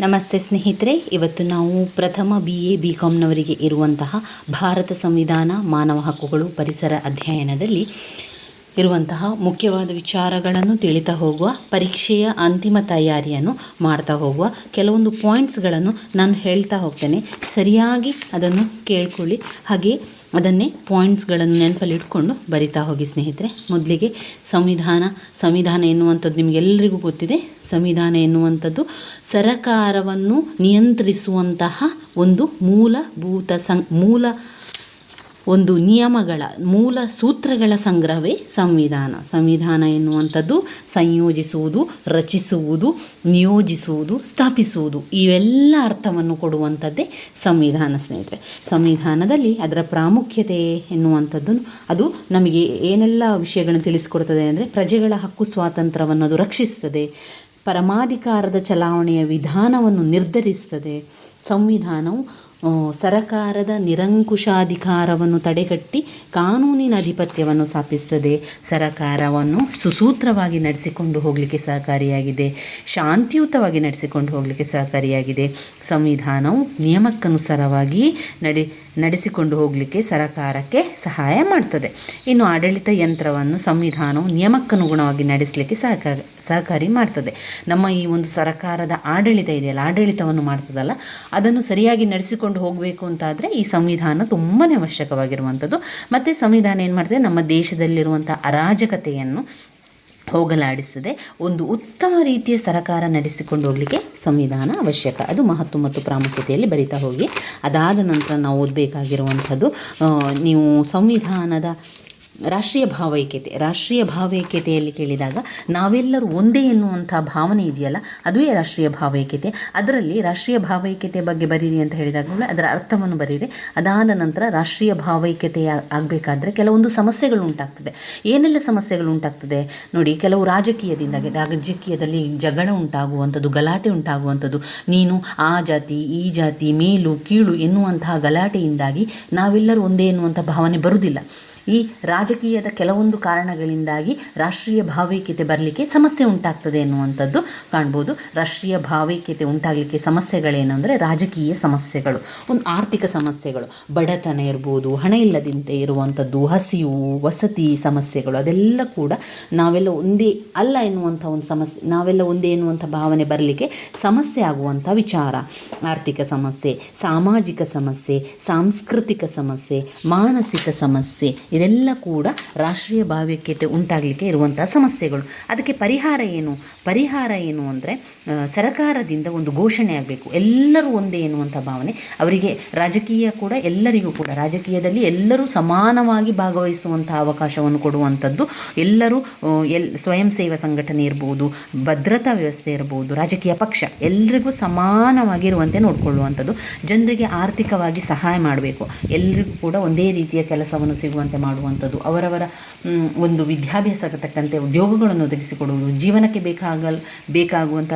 ನಮಸ್ತೆ ಸ್ನೇಹಿತರೆ, ಇವತ್ತು ನಾವು ಪ್ರಥಮ ಬಿ ಎ ಬಿ ಕಾಮ್ನವರಿಗೆ ಇರುವಂತಹ ಭಾರತ ಸಂವಿಧಾನ ಮಾನವ ಹಕ್ಕುಗಳು ಪರಿಸರ ಅಧ್ಯಯನದಲ್ಲಿ ಇರುವಂತಹ ಮುಖ್ಯವಾದ ವಿಚಾರಗಳನ್ನು ತಿಳಿತಾ ಹೋಗುವ, ಪರೀಕ್ಷೆಯ ಅಂತಿಮ ತಯಾರಿಯನ್ನು ಮಾಡ್ತಾ ಹೋಗುವ ಕೆಲವೊಂದು ಪಾಯಿಂಟ್ಸ್ಗಳನ್ನು ನಾನು ಹೇಳ್ತಾ ಹೋಗ್ತೇನೆ. ಸರಿಯಾಗಿ ಅದನ್ನು ಕೇಳ್ಕೊಳ್ಳಿ. ಹಾಗೆ ಅದನ್ನೇ ಪಾಯಿಂಟ್ಸ್ಗಳನ್ನು ನೆನಪಲ್ಲಿ ಇಟ್ಕೊಂಡು ಬರಿತಾ ಹೋಗಿ ಸ್ನೇಹಿತರೆ. ಮೊದಲಿಗೆ ಸಂವಿಧಾನ ಸಂವಿಧಾನ ಎನ್ನುವಂಥದ್ದು ನಿಮಗೆಲ್ಲರಿಗೂ ಗೊತ್ತಿದೆ. ಸಂವಿಧಾನ ಎನ್ನುವಂಥದ್ದು ಸರಕಾರವನ್ನು ನಿಯಂತ್ರಿಸುವಂತಹ ಒಂದು ಮೂಲಭೂತ ಸಂ, ಮೂಲ ಒಂದು ನಿಯಮಗಳ ಮೂಲ ಸೂತ್ರಗಳ ಸಂಗ್ರಹವೇ ಸಂವಿಧಾನ. ಸಂವಿಧಾನ ಎನ್ನುವಂಥದ್ದು ಸಂಯೋಜಿಸುವುದು, ರಚಿಸುವುದು, ನಿಯೋಜಿಸುವುದು, ಸ್ಥಾಪಿಸುವುದು. ಇವೆಲ್ಲ ಅರ್ಥವನ್ನು ಕೊಡುವಂಥದ್ದೇ ಸಂವಿಧಾನ ಸ್ನೇಹಿತರೆ. ಸಂವಿಧಾನದಲ್ಲಿ ಅದರ ಪ್ರಾಮುಖ್ಯತೆ ಎನ್ನುವಂಥದ್ದು ಅದು ನಮಗೆ ಏನೆಲ್ಲ ವಿಷಯಗಳನ್ನು ತಿಳಿಸಿಕೊಡ್ತದೆ ಅಂದರೆ ಪ್ರಜೆಗಳ ಹಕ್ಕು ಸ್ವಾತಂತ್ರ್ಯವನ್ನು ಅದು ರಕ್ಷಿಸ್ತದೆ, ಪರಮಾಧಿಕಾರದ ಚಲಾವಣೆಯ ವಿಧಾನವನ್ನು ನಿರ್ಧರಿಸ್ತದೆ, ಸಂವಿಧಾನವು ಸರಕಾರದ ನಿರಂಕುಶಾಧಿಕಾರವನ್ನು ತಡೆಗಟ್ಟಿ ಕಾನೂನಿನ ಅಧಿಪತ್ಯವನ್ನು ಸ್ಥಾಪಿಸ್ತದೆ ಸರಕಾರವನ್ನು ಸುಸೂತ್ರವಾಗಿ ನಡೆಸಿಕೊಂಡು ಹೋಗಲಿಕ್ಕೆ ಸಹಕಾರಿಯಾಗಿದೆ, ಶಾಂತಿಯುತವಾಗಿ ನಡೆಸಿಕೊಂಡು ಹೋಗಲಿಕ್ಕೆ ಸಹಕಾರಿಯಾಗಿದೆ. ಸಂವಿಧಾನವು ನಿಯಮಕ್ಕನುಸಾರವಾಗಿ ನಡೆ, ನಡೆಸಿಕೊಂಡು ಹೋಗಲಿಕ್ಕೆ ಸರಕಾರಕ್ಕೆ ಸಹಾಯ ಮಾಡ್ತದೆ. ಇನ್ನು ಆಡಳಿತ ಯಂತ್ರವನ್ನು ಸಂವಿಧಾನವು ನಿಯಮಕ್ಕನುಗುಣವಾಗಿ ನಡೆಸಲಿಕ್ಕೆ ಸಹಕಾರ ಸಹಕಾರಿ ಮಾಡ್ತದೆ. ನಮ್ಮ ಈ ಒಂದು ಸರಕಾರದ ಆಡಳಿತ ಇದೆಯಲ್ಲ, ಆಡಳಿತವನ್ನು ಮಾಡ್ತದಲ್ಲ, ಅದನ್ನು ಸರಿಯಾಗಿ ನಡೆಸಿಕೊಂಡು ಹೋಗಬೇಕು ಅಂತಾದರೆ ಈ ಸಂವಿಧಾನ ತುಂಬಾ ಅವಶ್ಯಕವಾಗಿರುವಂಥದ್ದು. ಮತ್ತು ಸಂವಿಧಾನ ಏನು ಮಾಡಿದೆ ನಮ್ಮ ದೇಶದಲ್ಲಿರುವಂಥ ಅರಾಜಕತೆಯನ್ನು ಹೋಗಲಾಡಿಸದೆ ಒಂದು ಉತ್ತಮ ರೀತಿಯ ಸರಕಾರ ನಡೆಸಿಕೊಂಡು ಹೋಗಲಿಕ್ಕೆ ಸಂವಿಧಾನ ಅವಶ್ಯಕ. ಅದು ಮಹತ್ವ ಮತ್ತು ಪ್ರಾಮುಖ್ಯತೆಯಲ್ಲಿ ಬರಿತಾ ಹೋಗಿ. ಅದಾದ ನಂತರ ನಾವು ಓದಬೇಕಾಗಿರುವಂಥದ್ದು ನೀವು ಸಂವಿಧಾನದ ರಾಷ್ಟ್ರೀಯ ಭಾವೈಕ್ಯತೆ ರಾಷ್ಟ್ರೀಯ ಭಾವೈಕ್ಯತೆಯಲ್ಲಿ ಕೇಳಿದಾಗ ನಾವೆಲ್ಲರೂ ಒಂದೇ ಎನ್ನುವಂಥ ಭಾವನೆ ಇದೆಯಲ್ಲ, ಅದುವೇ ರಾಷ್ಟ್ರೀಯ ಭಾವೈಕ್ಯತೆ ಅದರಲ್ಲಿ ರಾಷ್ಟ್ರೀಯ ಭಾವೈಕ್ಯತೆ ಬಗ್ಗೆ ಬರೀರಿ ಅಂತ ಹೇಳಿದಾಗ ಅದರ ಅರ್ಥವನ್ನು ಬರೀರಿ. ಅದಾದ ನಂತರ ರಾಷ್ಟ್ರೀಯ ಭಾವೈಕ್ಯತೆ ಆಗಬೇಕಾದ್ರೆ ಕೆಲವೊಂದು ಸಮಸ್ಯೆಗಳು ಉಂಟಾಗ್ತದೆ. ಏನೆಲ್ಲ ಸಮಸ್ಯೆಗಳು ಉಂಟಾಗ್ತದೆ? ನೋಡಿ, ಕೆಲವು ರಾಜಕೀಯದಿಂದಾಗಿ ರಾಜಕೀಯದಲ್ಲಿ ಜಗಳ ಉಂಟಾಗುವಂಥದ್ದು, ಗಲಾಟೆ ಉಂಟಾಗುವಂಥದ್ದು. ನೀನು ಆ ಜಾತಿ, ಈ ಜಾತಿ, ಮೇಲು, ಕೀಳು ಎನ್ನುವಂತಹ ಗಲಾಟೆಯಿಂದಾಗಿ ನಾವೆಲ್ಲರೂ ಒಂದೇ ಎನ್ನುವಂಥ ಭಾವನೆ ಬರುವುದಿಲ್ಲ. ಈ ರಾಜಕೀಯದ ಕೆಲವೊಂದು ಕಾರಣಗಳಿಂದಾಗಿ ರಾಷ್ಟ್ರೀಯ ಭಾವೈಕ್ಯತೆ ಬರಲಿಕ್ಕೆ ಸಮಸ್ಯೆ ಉಂಟಾಗ್ತದೆ ಎನ್ನುವಂಥದ್ದು ಕಾಣ್ಬೋದು. ರಾಷ್ಟ್ರೀಯ ಭಾವೈಕ್ಯತೆ ಉಂಟಾಗಲಿಕ್ಕೆ ಸಮಸ್ಯೆಗಳೇನು ಅಂದರೆ ರಾಜಕೀಯ ಸಮಸ್ಯೆಗಳು, ಒಂದು ಆರ್ಥಿಕ ಸಮಸ್ಯೆಗಳು, ಬಡತನ ಇರ್ಬೋದು, ಹಣ ಇಲ್ಲದಂತೆ ಇರುವಂಥದ್ದು, ಹಸಿವು, ವಸತಿ ಸಮಸ್ಯೆಗಳು, ಅದೆಲ್ಲ ಕೂಡ ನಾವೆಲ್ಲ ಒಂದೇ ಅಲ್ಲ ಎನ್ನುವಂಥ ಒಂದು ಸಮಸ್ಯೆ, ನಾವೆಲ್ಲ ಒಂದೇ ಎನ್ನುವಂಥ ಭಾವನೆ ಬರಲಿಕ್ಕೆ ಸಮಸ್ಯೆ ಆಗುವಂಥ ವಿಚಾರ. ಆರ್ಥಿಕ ಸಮಸ್ಯೆ, ಸಾಮಾಜಿಕ ಸಮಸ್ಯೆ, ಸಾಂಸ್ಕೃತಿಕ ಸಮಸ್ಯೆ, ಮಾನಸಿಕ ಸಮಸ್ಯೆ ಇದೆಲ್ಲ ಕೂಡ ರಾಷ್ಟ್ರೀಯ ಭಾವೈಕ್ಯತೆ ಉಂಟಾಗಲಿಕ್ಕೆ ಇರುವಂಥ ಸಮಸ್ಯೆಗಳು. ಅದಕ್ಕೆ ಪರಿಹಾರ ಏನು? ಪರಿಹಾರ ಏನು ಅಂದರೆ ಸರಕಾರದಿಂದ ಒಂದು ಘೋಷಣೆ ಆಗಬೇಕು. ಎಲ್ಲರೂ ಒಂದೇ ಎನ್ನುವಂಥ ಭಾವನೆ. ಅವರಿಗೆ ರಾಜಕೀಯ ಕೂಡ ಎಲ್ಲರಿಗೂ ಕೂಡ, ರಾಜಕೀಯದಲ್ಲಿ ಎಲ್ಲರೂ ಸಮಾನವಾಗಿ ಭಾಗವಹಿಸುವಂಥ ಅವಕಾಶವನ್ನು ಕೊಡುವಂಥದ್ದು. ಎಲ್ಲರೂ ಎಲ್, ಸ್ವಯಂ ಸೇವಾ ಸಂಘಟನೆ ಇರ್ಬೋದು, ಭದ್ರತಾ ವ್ಯವಸ್ಥೆ ಇರ್ಬೋದು, ರಾಜಕೀಯ ಪಕ್ಷ ಎಲ್ಲರಿಗೂ ಸಮಾನವಾಗಿರುವಂತೆ ನೋಡಿಕೊಳ್ಳುವಂಥದ್ದು. ಜನರಿಗೆ ಆರ್ಥಿಕವಾಗಿ ಸಹಾಯ ಮಾಡಬೇಕು. ಎಲ್ಲರಿಗೂ ಕೂಡ ಒಂದೇ ರೀತಿಯ ಕೆಲಸವನ್ನು ಸಿಗುವಂತೆ ಮಾಡುವಂಥದ್ದು. ಅವರವರ ಒಂದು ವಿದ್ಯಾಭ್ಯಾಸಕ್ಕೆ ತಕ್ಕಂತೆ ಉದ್ಯೋಗಗಳನ್ನು ಒದಗಿಸಿಕೊಡುವುದು, ಜೀವನಕ್ಕೆ ಬೇಕಾಗಲ್, ಬೇಕಾಗುವಂಥ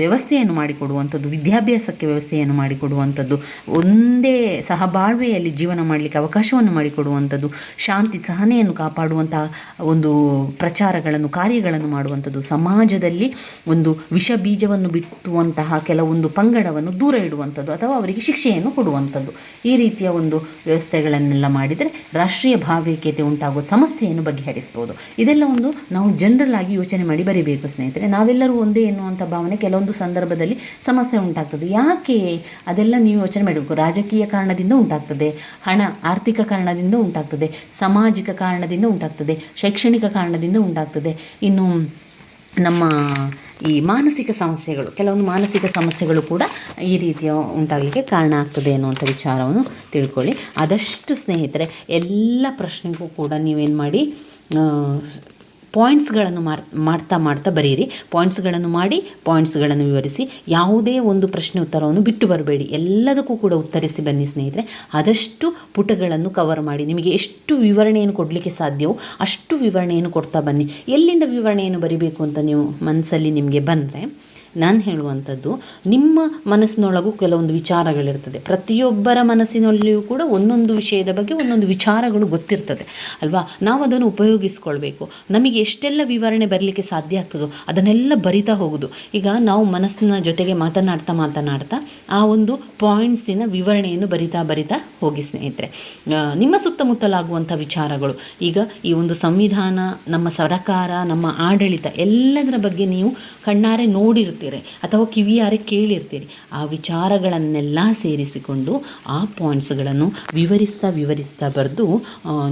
ವ್ಯವಸ್ಥೆಯನ್ನು ಮಾಡಿಕೊಡುವಂಥದ್ದು, ವಿದ್ಯಾಭ್ಯಾಸಕ್ಕೆ ವ್ಯವಸ್ಥೆಯನ್ನು ಮಾಡಿಕೊಡುವಂಥದ್ದು, ಒಂದೇ ಸಹಬಾಳ್ವೆಯಲ್ಲಿ ಜೀವನ ಮಾಡಲಿಕ್ಕೆ ಅವಕಾಶವನ್ನು ಮಾಡಿಕೊಡುವಂಥದ್ದು, ಶಾಂತಿ ಸಹನೆಯನ್ನು ಕಾಪಾಡುವಂತಹ ಒಂದು ಪ್ರಚಾರಗಳನ್ನು, ಕಾರ್ಯಗಳನ್ನು ಮಾಡುವಂಥದ್ದು, ಸಮಾಜದಲ್ಲಿ ಒಂದು ವಿಷ ಬೀಜವನ್ನು ಬಿತ್ತುವಂತಹ ಕೆಲವೊಂದು ಪಂಗಡವನ್ನು ದೂರ ಇಡುವಂಥದ್ದು ಅಥವಾ ಅವರಿಗೆ ಶಿಕ್ಷೆಯನ್ನು ಕೊಡುವಂಥದ್ದು. ಈ ರೀತಿಯ ಒಂದು ವ್ಯವಸ್ಥೆಗಳನ್ನೆಲ್ಲ ಮಾಡಿದರೆ ರಾಷ್ಟ್ರೀಯ ಭಾವೈಕ್ಯತೆ ಉಂಟಾಗುವ ಸಮಸ್ಯೆಯನ್ನು ಬಗೆಹರಿಸ್ಬೋದು. ಇದೆಲ್ಲ ಒಂದು ನಾವು ಜನರಲ್ ಆಗಿ ಯೋಚನೆ ಮಾಡಿ ಬರಿಬೇಕು ಸ್ನೇಹಿತರೆ. ನಾವೆಲ್ಲರೂ ಒಂದೇ ಎನ್ನುವಂಥ ಭಾವನೆ ಕೆಲವೊಂದು ಸಂದರ್ಭದಲ್ಲಿ ಸಮಸ್ಯೆ ಉಂಟಾಗ್ತದೆ. ಯಾಕೆ ಅದೆಲ್ಲ ನೀವು ಯೋಚನೆ ಮಾಡಬೇಕು? ರಾಜಕೀಯ ಕಾರಣದಿಂದ ಉಂಟಾಗ್ತದೆ, ಹಣ, ಆರ್ಥಿಕ ಕಾರಣದಿಂದ ಉಂಟಾಗ್ತದೆ, ಸಾಮಾಜಿಕ ಕಾರಣದಿಂದ ಉಂಟಾಗ್ತದೆ, ಶೈಕ್ಷಣಿಕ ಕಾರಣದಿಂದ ಉಂಟಾಗ್ತದೆ. ಇನ್ನು ನಮ್ಮ ಈ ಮಾನಸಿಕ ಸಮಸ್ಯೆಗಳು, ಕೆಲವೊಂದು ಮಾನಸಿಕ ಸಮಸ್ಯೆಗಳು ಕೂಡ ಈ ರೀತಿಯ ಉಂಟಾಗಲಿಕ್ಕೆ ಕಾರಣ ಆಗ್ತದೆ ಅನ್ನುವಂಥ ವಿಚಾರವನ್ನು ತಿಳ್ಕೊಳ್ಳಿ. ಆದಷ್ಟು ಸ್ನೇಹಿತರೆ, ಎಲ್ಲ ಪ್ರಶ್ನೆಗೂ ಕೂಡ ನೀವೇನು ಮಾಡಿ ಪಾಯಿಂಟ್ಸ್ಗಳನ್ನು ಮಾಡ್ತಾ ಮಾಡ್ತಾ ಬರೀರಿ. ಪಾಯಿಂಟ್ಸ್ಗಳನ್ನು ಮಾಡಿ ಪಾಯಿಂಟ್ಸ್ಗಳನ್ನು ವಿವರಿಸಿ. ಯಾವುದೇ ಒಂದು ಪ್ರಶ್ನೆ ಉತ್ತರವನ್ನು ಬಿಟ್ಟು ಬರಬೇಡಿ. ಎಲ್ಲದಕ್ಕೂ ಕೂಡ ಉತ್ತರಿಸಿ ಬನ್ನಿ ಸ್ನೇಹಿತರೆ. ಆದಷ್ಟು ಪುಟಗಳನ್ನು ಕವರ್ ಮಾಡಿ. ನಿಮಗೆ ಎಷ್ಟು ವಿವರಣೆಯನ್ನು ಕೊಡಲಿಕ್ಕೆ ಸಾಧ್ಯವೋ ಅಷ್ಟು ವಿವರಣೆಯನ್ನು ಕೊಡ್ತಾ ಬನ್ನಿ. ಎಲ್ಲಿಂದ ವಿವರಣೆಯನ್ನು ಬರಿಬೇಕು ಅಂತ ನೀವು ಮನಸ್ಸಲ್ಲಿ ನಿಮಗೆ ಬಂದರೆ ನಾನು ಹೇಳುವಂಥದ್ದು, ನಿಮ್ಮ ಮನಸ್ಸಿನೊಳಗೂ ಕೆಲವೊಂದು ವಿಚಾರಗಳಿರ್ತದೆ. ಪ್ರತಿಯೊಬ್ಬರ ಮನಸ್ಸಿನಲ್ಲಿಯೂ ಕೂಡ ಒಂದೊಂದು ವಿಷಯದ ಬಗ್ಗೆ ಒಂದೊಂದು ವಿಚಾರಗಳು ಗೊತ್ತಿರ್ತದೆ, ಅಲ್ವಾ? ನಾವು ಅದನ್ನು ಉಪಯೋಗಿಸ್ಕೊಳ್ಬೇಕು. ನಮಗೆ ಎಷ್ಟೆಲ್ಲ ವಿವರಣೆ ಬರಲಿಕ್ಕೆ ಸಾಧ್ಯ ಆಗ್ತದೋ ಅದನ್ನೆಲ್ಲ ಬರಿತಾ ಹೋಗೋದು. ಈಗ ನಾವು ಮನಸ್ಸಿನ ಜೊತೆಗೆ ಮಾತನಾಡ್ತಾ ಮಾತನಾಡ್ತಾ ಆ ಒಂದು ಪಾಯಿಂಟ್ಸಿನ ವಿವರಣೆಯನ್ನು ಬರಿತಾ ಬರಿತಾ ಹೋಗಿ ಸ್ನೇಹಿತರೆ. ನಿಮ್ಮ ಸುತ್ತಮುತ್ತಲಾಗುವಂಥ ವಿಚಾರಗಳು, ಈಗ ಈ ಒಂದು ಸಂವಿಧಾನ, ನಮ್ಮ ಸರಕಾರ, ನಮ್ಮ ಆಡಳಿತ ಎಲ್ಲದರ ಬಗ್ಗೆ ನೀವು ಕಣ್ಣಾರೆ ನೋಡಿರ್ತೀರಿ ಅಥವಾ ಕಿವಿಯಾರೆ ಕೇಳಿರ್ತೀರಿ, ಆ ವಿಚಾರಗಳನ್ನೆಲ್ಲ ಸೇರಿಸಿಕೊಂಡು ಆ ಪಾಯಿಂಟ್ಸ್ಗಳನ್ನು ವಿವರಿಸ್ತಾ ವಿವರಿಸ್ತಾ ಬರೆದು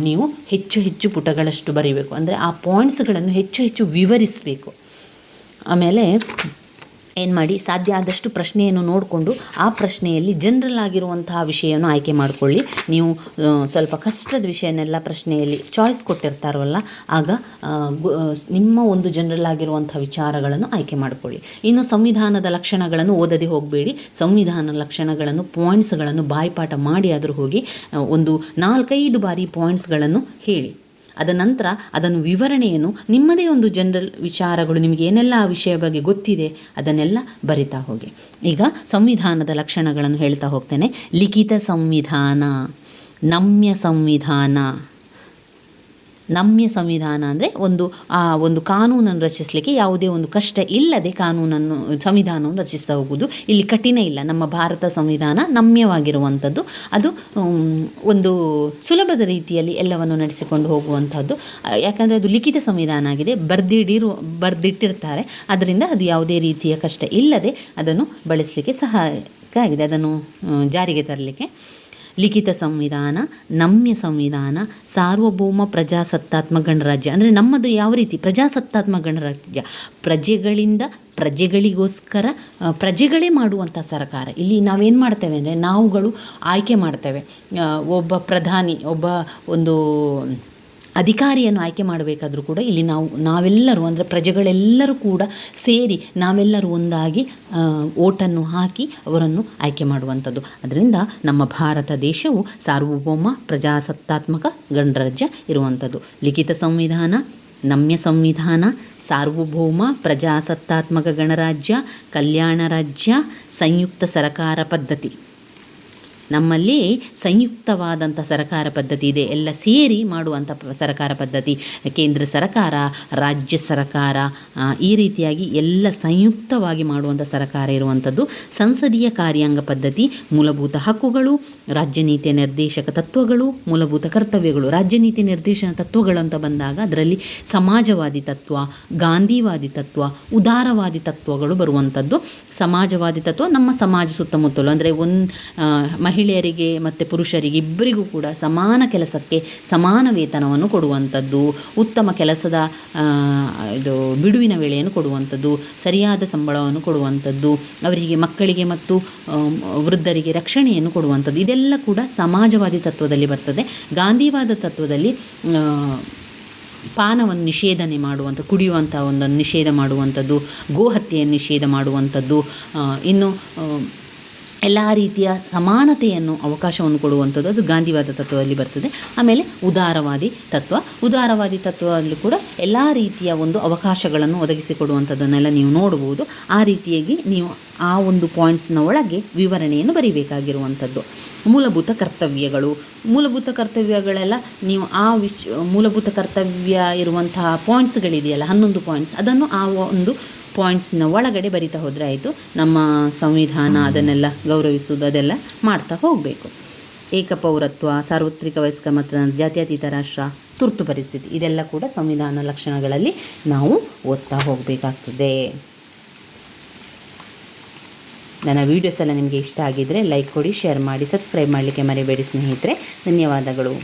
ನೀವು ಹೆಚ್ಚು ಹೆಚ್ಚು ಪುಟಗಳಷ್ಟು ಬರೀಬೇಕು. ಅಂದರೆ ಆ ಪಾಯಿಂಟ್ಸ್ಗಳನ್ನು ಹೆಚ್ಚು ಹೆಚ್ಚು ವಿವರಿಸಬೇಕು. ಆಮೇಲೆ ಏನು ಮಾಡಿ, ಸಾಧ್ಯ ಆದಷ್ಟು ಪ್ರಶ್ನೆಯನ್ನು ನೋಡಿಕೊಂಡು ಆ ಪ್ರಶ್ನೆಯಲ್ಲಿ ಜನರಲ್ ಆಗಿರುವಂತಹ ವಿಷಯವನ್ನು ಆಯ್ಕೆ ಮಾಡಿಕೊಳ್ಳಿ. ನೀವು ಸ್ವಲ್ಪ ಕಷ್ಟದ ವಿಷಯನೆಲ್ಲ ಪ್ರಶ್ನೆಯಲ್ಲಿ ಚಾಯ್ಸ್ ಕೊಟ್ಟಿರ್ತಾರಲ್ಲ, ಆಗ ನಿಮ್ಮ ಒಂದು ಜನರಲ್ ಆಗಿರುವಂಥ ವಿಚಾರಗಳನ್ನು ಆಯ್ಕೆ ಮಾಡಿಕೊಳ್ಳಿ. ಇನ್ನು ಸಂವಿಧಾನದ ಲಕ್ಷಣಗಳನ್ನು ಓದದೆ ಹೋಗಬೇಡಿ. ಸಂವಿಧಾನ ಲಕ್ಷಣಗಳನ್ನು ಪಾಯಿಂಟ್ಸ್ಗಳನ್ನು ಬಾಯ್ಪಾಠ ಮಾಡಿ ಆದರೂ ಹೋಗಿ ಒಂದು ನಾಲ್ಕೈದು ಬಾರಿ ಪಾಯಿಂಟ್ಸ್ಗಳನ್ನು ಹೇಳಿ. ಅದ ನಂತರ ಅದನ್ನು ವಿವರಣೆಯನ್ನು ನಿಮ್ಮದೇ ಒಂದು ಜನರಲ್ ವಿಚಾರಗಳು, ನಿಮಗೆ ಏನೆಲ್ಲ ಆ ವಿಷಯ ಬಗ್ಗೆ ಗೊತ್ತಿದೆ ಅದನ್ನೆಲ್ಲ ಬರಿತಾ ಹೋಗಿ. ಈಗ ಸಂವಿಧಾನದ ಲಕ್ಷಣಗಳನ್ನು ಹೇಳ್ತಾ ಹೋಗ್ತೇನೆ. ಲಿಖಿತ ಸಂವಿಧಾನ, ನಮ್ಯ ಸಂವಿಧಾನ. ನಮ್ಯ ಸಂವಿಧಾನ ಅಂದರೆ ಒಂದು, ಆ, ಒಂದು ಕಾನೂನನ್ನು ರಚಿಸಲಿಕ್ಕೆ ಯಾವುದೇ ಒಂದು ಕಷ್ಟ ಇಲ್ಲದೆ ಕಾನೂನನ್ನು, ಸಂವಿಧಾನವನ್ನು ರಚಿಸ್ತಾ ಹೋಗುವುದು ಇಲ್ಲಿ ಕಠಿಣ ಇಲ್ಲ. ನಮ್ಮ ಭಾರತ ಸಂವಿಧಾನ ನಮ್ಯವಾಗಿರುವಂಥದ್ದು. ಅದು ಒಂದು ಸುಲಭದ ರೀತಿಯಲ್ಲಿ ಎಲ್ಲವನ್ನು ನಡೆಸಿಕೊಂಡು ಹೋಗುವಂಥದ್ದು. ಯಾಕಂದರೆ ಅದು ಲಿಖಿತ ಸಂವಿಧಾನ ಆಗಿದೆ. ಬರ್ದಿಡಿರು, ಬರೆದಿಟ್ಟಿರ್ತಾರೆ. ಅದರಿಂದ ಅದು ಯಾವುದೇ ರೀತಿಯ ಕಷ್ಟ ಇಲ್ಲದೆ ಅದನ್ನು ಬಳಸಲಿಕ್ಕೆ ಸಹಾಯಕ ಆಗಿದೆ. ಅದನ್ನು ಜಾರಿಗೆ ತರಲಿಕ್ಕೆ. ಲಿಖಿತ ಸಂವಿಧಾನ, ನಮ್ಯ ಸಂವಿಧಾನ, ಸಾರ್ವಭೌಮ ಪ್ರಜಾಸತ್ತಾತ್ಮಕ ಗಣರಾಜ್ಯ. ಅಂದರೆ ನಮ್ಮದು ಯಾವ ರೀತಿ? ಪ್ರಜಾಸತ್ತಾತ್ಮಕ ಗಣರಾಜ್ಯ. ಪ್ರಜೆಗಳಿಂದ ಪ್ರಜೆಗಳಿಗೋಸ್ಕರ ಪ್ರಜೆಗಳೇ ಮಾಡುವಂಥ ಸರ್ಕಾರ. ಇಲ್ಲಿ ನಾವೇನು ಮಾಡ್ತೇವೆ ಅಂದರೆ ನಾವುಗಳು ಆಯ್ಕೆ ಮಾಡ್ತೇವೆ. ಒಬ್ಬ ಪ್ರಧಾನಿ, ಒಬ್ಬ ಒಂದು ಅಧಿಕಾರಿಯನ್ನು ಆಯ್ಕೆ ಮಾಡಬೇಕಾದ್ರೂ ಕೂಡ ಇಲ್ಲಿ ನಾವು, ನಾವೆಲ್ಲರೂ ಅಂದರೆ ಪ್ರಜೆಗಳೆಲ್ಲರೂ ಕೂಡ ಸೇರಿ ನಾವೆಲ್ಲರೂ ಒಂದಾಗಿ ಓಟನ್ನು ಹಾಕಿ ಅವರನ್ನು ಆಯ್ಕೆ ಮಾಡುವಂಥದ್ದು. ಅದರಿಂದ ನಮ್ಮ ಭಾರತ ದೇಶವು ಸಾರ್ವಭೌಮ, ಪ್ರಜಾಸತ್ತಾತ್ಮಕ ಗಣರಾಜ್ಯ ಇರುವಂಥದ್ದು. ಲಿಖಿತ ಸಂವಿಧಾನ, ನಮ್ಯ ಸಂವಿಧಾನ, ಸಾರ್ವಭೌಮ, ಪ್ರಜಾಸತ್ತಾತ್ಮಕ ಗಣರಾಜ್ಯ, ಕಲ್ಯಾಣ ರಾಜ್ಯ, ಸಂಯುಕ್ತ ಸರಕಾರ ಪದ್ಧತಿ. ನಮ್ಮಲ್ಲಿ ಸಂಯುಕ್ತವಾದಂಥ ಸರಕಾರ ಪದ್ಧತಿ ಇದೆ. ಎಲ್ಲ ಸೇರಿ ಮಾಡುವಂಥ ಸರಕಾರ ಪದ್ಧತಿ. ಕೇಂದ್ರ ಸರಕಾರ, ರಾಜ್ಯ ಸರಕಾರ ಈ ರೀತಿಯಾಗಿ ಎಲ್ಲ ಸಂಯುಕ್ತವಾಗಿ ಮಾಡುವಂಥ ಸರಕಾರ ಇರುವಂಥದ್ದು ಸಂಸದೀಯ ಕಾರ್ಯಾಂಗ ಪದ್ಧತಿ, ಮೂಲಭೂತ ಹಕ್ಕುಗಳು, ರಾಜ್ಯ ನೀತಿಯ ನಿರ್ದೇಶಕ ತತ್ವಗಳು, ಮೂಲಭೂತ ಕರ್ತವ್ಯಗಳು. ರಾಜ್ಯ ನೀತಿ ನಿರ್ದೇಶನ ತತ್ವಗಳು ಅಂತ ಬಂದಾಗ ಅದರಲ್ಲಿ ಸಮಾಜವಾದಿ ತತ್ವ, ಗಾಂಧಿವಾದಿ ತತ್ವ, ಉದಾರವಾದಿ ತತ್ವಗಳು ಬರುವಂಥದ್ದು. ಸಮಾಜವಾದಿ ತತ್ವ ನಮ್ಮ ಸಮಾಜ ಸುತ್ತಮುತ್ತಲು. ಅಂದರೆ ಒಂದು ಮಹಿಳೆಯರಿಗೆ ಮತ್ತು ಪುರುಷರಿಗೆ ಇಬ್ಬರಿಗೂ ಕೂಡ ಸಮಾನ ಕೆಲಸಕ್ಕೆ ಸಮಾನ ವೇತನವನ್ನು ಕೊಡುವಂಥದ್ದು, ಉತ್ತಮ ಕೆಲಸದ ಇದು ಬಿಡುವಿನ ವೇಳೆಯನ್ನು ಕೊಡುವಂಥದ್ದು, ಸರಿಯಾದ ಸಂಬಳವನ್ನು ಕೊಡುವಂಥದ್ದು, ಅವರಿಗೆ ಮಕ್ಕಳಿಗೆ ಮತ್ತು ವೃದ್ಧರಿಗೆ ರಕ್ಷಣೆಯನ್ನು ಕೊಡುವಂಥದ್ದು, ಇದೆಲ್ಲ ಕೂಡ ಸಮಾಜವಾದಿ ತತ್ವದಲ್ಲಿ ಬರ್ತದೆ. ಗಾಂಧಿವಾದ ತತ್ವದಲ್ಲಿ ಪಾನವನ್ನು ನಿಷೇಧನೆ ಮಾಡುವಂಥ, ಕುಡಿಯುವಂಥ ಒಂದನ್ನು ನಿಷೇಧ ಮಾಡುವಂಥದ್ದು, ಗೋಹತ್ಯೆಯನ್ನು ನಿಷೇಧ ಮಾಡುವಂಥದ್ದು ಇನ್ನು ಎಲ್ಲ ರೀತಿಯ ಸಮಾನತೆಯನ್ನು ಅವಕಾಶವನ್ನು ಕೊಡುವಂಥದ್ದು ಅದು ಗಾಂಧಿವಾದ ತತ್ವದಲ್ಲಿ ಬರ್ತದೆ. ಆಮೇಲೆ ಉದಾರವಾದಿ ತತ್ವ. ಉದಾರವಾದಿ ತತ್ವದಲ್ಲಿ ಕೂಡ ಎಲ್ಲ ರೀತಿಯ ಒಂದು ಅವಕಾಶಗಳನ್ನು ಒದಗಿಸಿಕೊಡುವಂಥದ್ದನ್ನೆಲ್ಲ ನೀವು ನೋಡಬಹುದು. ಆ ರೀತಿಯಾಗಿ ನೀವು ಆ ಒಂದು ಪಾಯಿಂಟ್ಸ್ನ ಒಳಗೆ ವಿವರಣೆಯನ್ನು ಬರೀಬೇಕಾಗಿರುವಂಥದ್ದು. ಮೂಲಭೂತ ಕರ್ತವ್ಯಗಳು. ಮೂಲಭೂತ ಕರ್ತವ್ಯಗಳೆಲ್ಲ ನೀವು ಆ ವಿಶ್ ಮೂಲಭೂತ ಕರ್ತವ್ಯ ಇರುವಂತಹ ಪಾಯಿಂಟ್ಸ್ಗಳಿದೆಯಲ್ಲ ಹನ್ನೊಂದು ಪಾಯಿಂಟ್ಸ್ ಅದನ್ನು ಆ ಒಂದು ಪಾಯಿಂಟ್ಸಿನ ಒಳಗಡೆ ಬರಿತಾ ಹೋದರೆ ಆಯಿತು. ನಮ್ಮ ಸಂವಿಧಾನ ಅದನ್ನೆಲ್ಲ ಗೌರವಿಸುವುದು ಅದೆಲ್ಲ ಮಾಡ್ತಾ ಹೋಗಬೇಕು. ಏಕಪೌರತ್ವ ಸಾರ್ವತ್ರಿಕ ವಯಸ್ಕ ಮತದಾನ ಜಾತ್ಯತೀತ ರಾಷ್ಟ್ರ ತುರ್ತು ಪರಿಸ್ಥಿತಿ ಇದೆಲ್ಲ ಕೂಡ ಸಂವಿಧಾನ ಲಕ್ಷಣಗಳಲ್ಲಿ ನಾವು ಓದ್ತಾ ಹೋಗಬೇಕಾಗ್ತದೆ. ನನ್ನ ವೀಡಿಯೋಸ್ ಎಲ್ಲ ನಿಮಗೆ ಇಷ್ಟ ಆಗಿದ್ದರೆ ಲೈಕ್ ಕೊಡಿ ಶೇರ್ ಮಾಡಿ ಸಬ್ಸ್ಕ್ರೈಬ್ ಮಾಡಲಿಕ್ಕೆ ಮರಿಬೇಡಿ ಸ್ನೇಹಿತರೆ. ಧನ್ಯವಾದಗಳು.